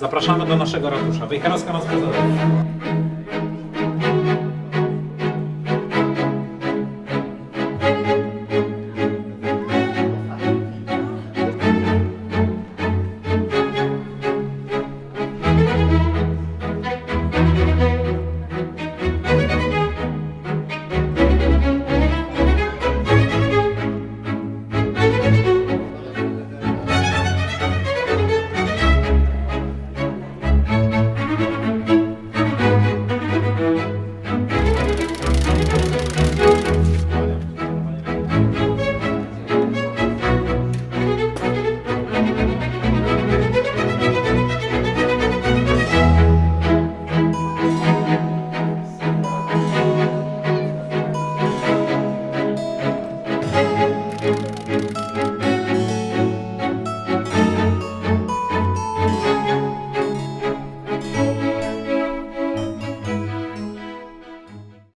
Zapraszamy do naszego ratusza. Wejherowska nas pozdrawia.